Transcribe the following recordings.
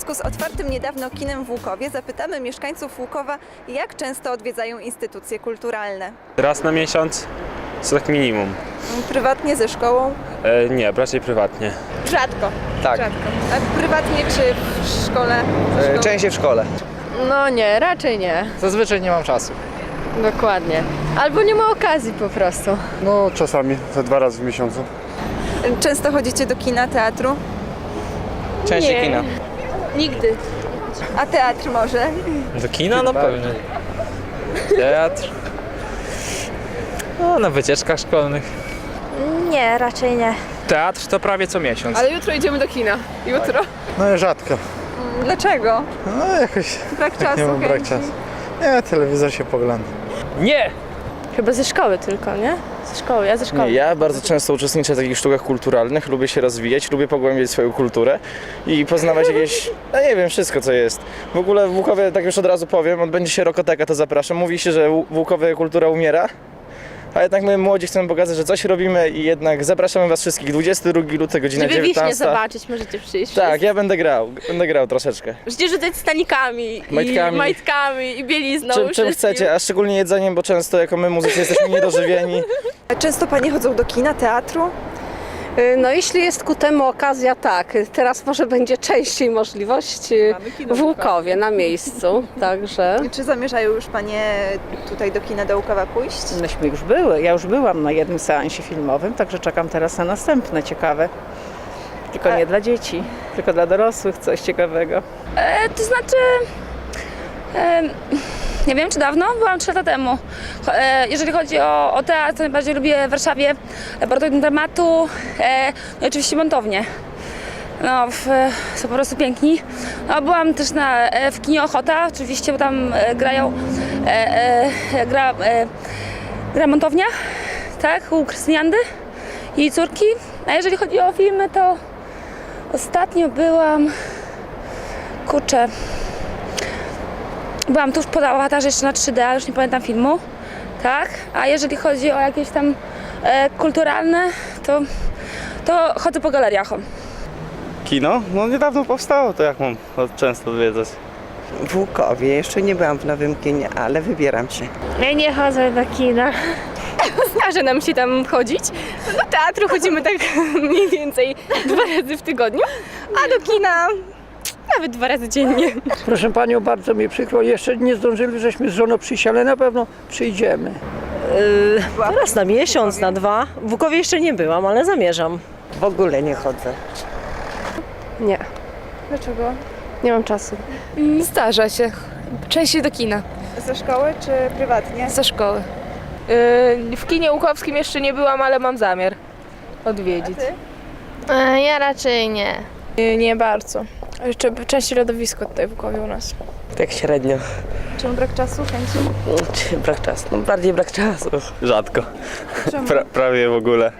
związku z otwartym niedawno kinem w Łukowie zapytamy mieszkańców Łukowa, jak często odwiedzają instytucje kulturalne. Raz na miesiąc? Co tak minimum? Prywatnie, ze szkołą? E, nie, raczej prywatnie. Rzadko. Tak, Rzadko. A prywatnie czy w szkole? E, częściej w szkole. No nie, raczej nie. Zazwyczaj nie mam czasu. Dokładnie. Albo nie ma okazji po prostu. No czasami, ze dwa razy w miesiącu. Często chodzicie do kina, teatru? Częściej Nie. kina. Nigdy. A teatr może? Do kina? No pewnie. Teatr? No, na wycieczkach szkolnych. Nie, raczej nie. Teatr to prawie co miesiąc. Ale jutro idziemy do kina. Jutro. No rzadko. Dlaczego? No jakoś Brak czasu, nie mam brak chęci? czasu. Nie, telewizor się pogląda. Nie! Chyba ze szkoły tylko, nie? Ze szkoły, ja ze szkoły. Nie, ja bardzo często uczestniczę w takich sztukach kulturalnych, lubię się rozwijać, lubię pogłębiać swoją kulturę i poznawać jakieś, no nie wiem, wszystko co jest. W ogóle w Łukowie, tak już od razu powiem, odbędzie się Rokoteka, to zapraszam. Mówi się, że w Łukowie kultura umiera, a jednak my młodzi chcemy pokazać, że coś robimy i jednak zapraszamy was wszystkich. 22 lutego, godzina Żeby wiśnie 19. zobaczyć, możecie przyjść. Tak, ja będę grał, będę grał troszeczkę. Możecie rzucać stanikami, Majtkami. i majtkami, i bielizną. Czym, czym wszystkim. chcecie, a szczególnie jedzeniem, bo często jako my muzycy jesteśmy niedożywieni. Często panie chodzą do kina, teatru? No jeśli jest ku temu okazja, tak. Teraz może będzie częściej możliwość y, w Łukowie, na miejscu, także... Czy zamierzają już panie tutaj do kina do Łukowa pójść? Myśmy już były, ja już byłam na jednym seansie filmowym, także czekam teraz na następne ciekawe. Tylko nie dla dzieci, tylko dla dorosłych coś ciekawego. E, to znaczy, e, nie wiem czy dawno, byłam 3 lata temu. E, jeżeli chodzi o, o teatr, to najbardziej lubię w Warszawie laboratorium dramatu, e, no i oczywiście montownię. No, w, są po prostu piękni. No, byłam też na, e, w kinie Ochota, oczywiście, bo tam grają, gra, gra montownia, tak, u Krystyniandy i jej córki. A jeżeli chodzi o filmy, to ostatnio byłam Kurczę. Byłam tuż po awatarze jeszcze na 3D, ale już nie pamiętam filmu. Tak? A jeżeli chodzi o jakieś tam e, kulturalne, to, to chodzę po galeriach. Kino? No niedawno powstało, to jak mam często odwiedzać? W Łukowie. Jeszcze nie byłam w nowym kinie, ale wybieram się. Ja nie chodzę do kina. Zdarza nam się tam chodzić. Do teatru chodzimy tak mniej więcej dwa razy w tygodniu, a do kina nawet dwa razy dziennie. Proszę Panią, bardzo mi przykro, jeszcze nie zdążyli, żeśmy z żoną przyjść, ale na pewno przyjdziemy. Raz na miesiąc, na dwa. W Łukowie jeszcze nie byłam, ale zamierzam. W ogóle nie chodzę. Nie. Dlaczego? Nie mam czasu. Zdarza się. Częściej do kina. Ze szkoły czy prywatnie? Ze szkoły. Y, W kinie łukowskim jeszcze nie byłam, ale mam zamiar odwiedzić. E, Ja raczej nie. Nie bardzo. Jeszcze częściej lodowisko tutaj w głowie u nas. Tak średnio. Czemu brak czasu, chęci? Brak czasu. No bardziej brak czasu. Rzadko. Pra, prawie w ogóle.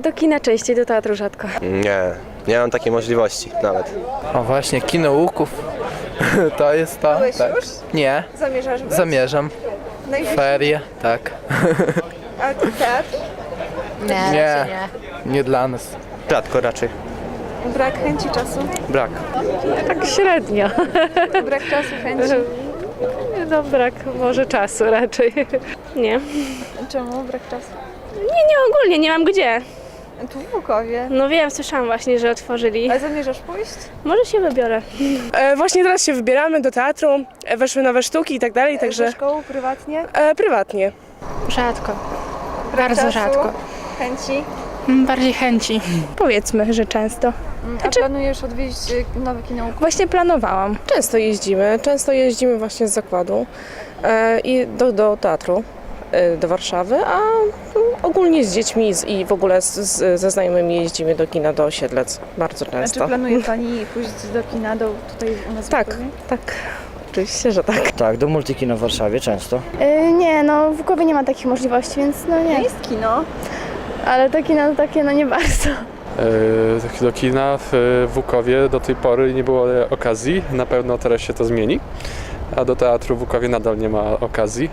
do kina częściej, do teatru rzadko. Nie, nie mam takiej możliwości nawet. O właśnie, kino łuków. To jest to. Byłeś tak. już? Nie, Zamierzasz być? zamierzam. Ferie, tak. A teatr? Nie, nie. Nie dla nas. Rzadko raczej. Brak chęci czasu? Brak. Tak średnio. Brak czasu, chęci? No brak może czasu raczej. Nie. Czemu brak czasu? Nie ogólnie, nie mam gdzie. Tu w Łukowie. No wiem, słyszałam właśnie, że otworzyli. A zamierzasz pójść? Może się wybiorę. E, właśnie teraz się wybieramy do teatru, e, weszły nowe sztuki i tak dalej, Ze także szkoły, prywatnie? e, prywatnie. Rzadko. Brak Bardzo czasu, rzadko. Chęci? Bardziej chęci. Powiedzmy, że często. A planujesz odwiedzić y, nowe kino? Właśnie planowałam. Często jeździmy, często jeździmy właśnie z zakładu e, i do, do teatru, e, do Warszawy, a mm, ogólnie z dziećmi z, i w ogóle z, z, ze znajomymi jeździmy do kina do Osiedlec bardzo A czy często. planuje Pani pójść do kina do, tutaj u nas w Tak, tak. Oczywiście, że tak. Tak, do multikino w Warszawie często. nie, no w głowie nie ma takich możliwości, więc no nie. Jest kino. Ale to kino to takie no nie bardzo. E, do kina w Wukowie do tej pory nie było okazji. Na pewno teraz się to zmieni. A do teatru w Łukowie nadal nie ma okazji.